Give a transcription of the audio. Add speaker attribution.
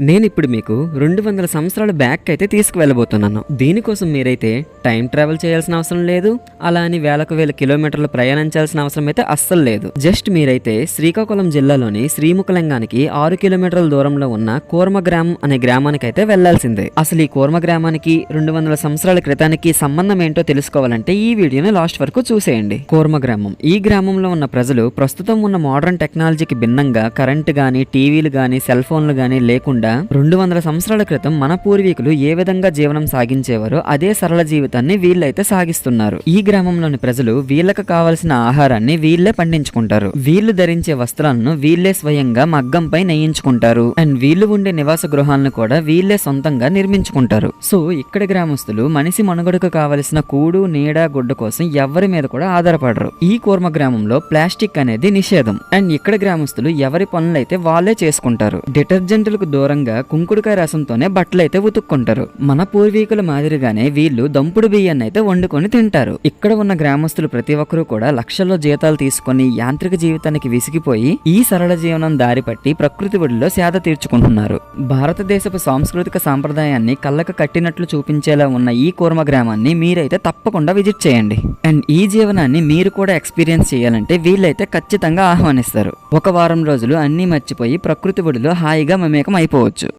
Speaker 1: నేను ఇప్పుడు మీకు రెండు వందల సంవత్సరాల బ్యాక్ అయితే తీసుకువెళ్ళబోతున్నాను. దీనికోసం మీరైతే టైం ట్రావెల్ చేయాల్సిన అవసరం లేదు అలా అని వేలకు వేల కిలోమీటర్లు ప్రయాణించాల్సిన అవసరం అయితే అస్సలు లేదు. జస్ట్ మీరైతే శ్రీకాకుళం జిల్లాలోని శ్రీముఖలింగానికి ఆరు కిలోమీటర్ల దూరంలో ఉన్న కూర్మ గ్రామం అనే గ్రామానికి అయితే వెళ్ళాల్సిందే అసలు ఈ కూర్మ గ్రామానికి రెండు వందల సంవత్సరాల క్రితానికి సంబంధం ఏంటో తెలుసుకోవాలంటే ఈ వీడియోని లాస్ట్ వరకు చూసేయండి. కూర్మ గ్రామం ఈ గ్రామంలో ఉన్న ప్రజలు ప్రస్తుతం ఉన్న మోడర్న్ టెక్నాలజీకి భిన్నంగా కరెంట్ గానీ టీవీలు గానీ సెల్ ఫోన్లు గానీ లేకుండా రెండు వందల సంవత్సరాల క్రితం మన పూర్వీకులు ఏ విధంగా జీవనం సాగించేవారో అదే సరళ జీవితాన్ని వీళ్ళైతే సాగిస్తున్నారు. ఈ గ్రామంలోని ప్రజలు వీళ్ళకి కావలసిన ఆహారాన్ని వీళ్ళే పండించుకుంటారు. వీళ్ళు ధరించే వస్త్రాలను వీళ్ళే స్వయంగా మగ్గంపై నేయించుకుంటారు. అండ్ వీళ్ళు ఉండే నివాస గృహాలను కూడా వీళ్ళే సొంతంగా నిర్మించుకుంటారు. సో ఇక్కడ గ్రామస్తులు మనిషి మనుగడకు కావలసిన కూడు నీడ గుడ్డ కోసం ఎవరి మీద కూడా ఆధారపడరు. ఈ కూర్మ గ్రామంలో ప్లాస్టిక్ అనేది నిషేధం. అండ్ ఇక్కడ గ్రామస్తులు ఎవరి పనులైతే వాళ్ళే చేసుకుంటారు. డిటర్జెంట్లకు దూరం దూరంగా కుంకుడుకాయ రసంతోనే బట్టలు అయితే ఉతుక్కుంటారు. మన పూర్వీకుల మాదిరిగానే వీళ్ళు దంపుడు బియ్యాన్ని అయితే వండుకొని తింటారు. ఇక్కడ ఉన్న గ్రామస్తులు ప్రతి ఒక్కరూ కూడా లక్షల్లో జీతాలు తీసుకొని యాంత్రిక జీవితానికి విసిగిపోయి ఈ సరళ జీవనం దారి పట్టి ప్రకృతి ఒడిలో సేద తీర్చుకుంటున్నారు. భారతదేశపు సాంస్కృతిక సాంప్రదాయాన్ని కళ్ళకు కట్టినట్లు చూపించేలా ఉన్న ఈ కూర్మ గ్రామాన్ని మీరైతే తప్పకుండా విజిట్ చేయండి. అండ్ ఈ జీవనాన్ని మీరు కూడా ఎక్స్పీరియన్స్ చేయాలంటే వీళ్ళైతే ఖచ్చితంగా ఆహ్వానిస్తారు. ఒక వారం రోజులు అన్నీ మర్చిపోయి ప్రకృతి ఒడిలో హాయిగా మమేకం అయిపోవచ్చు. 소주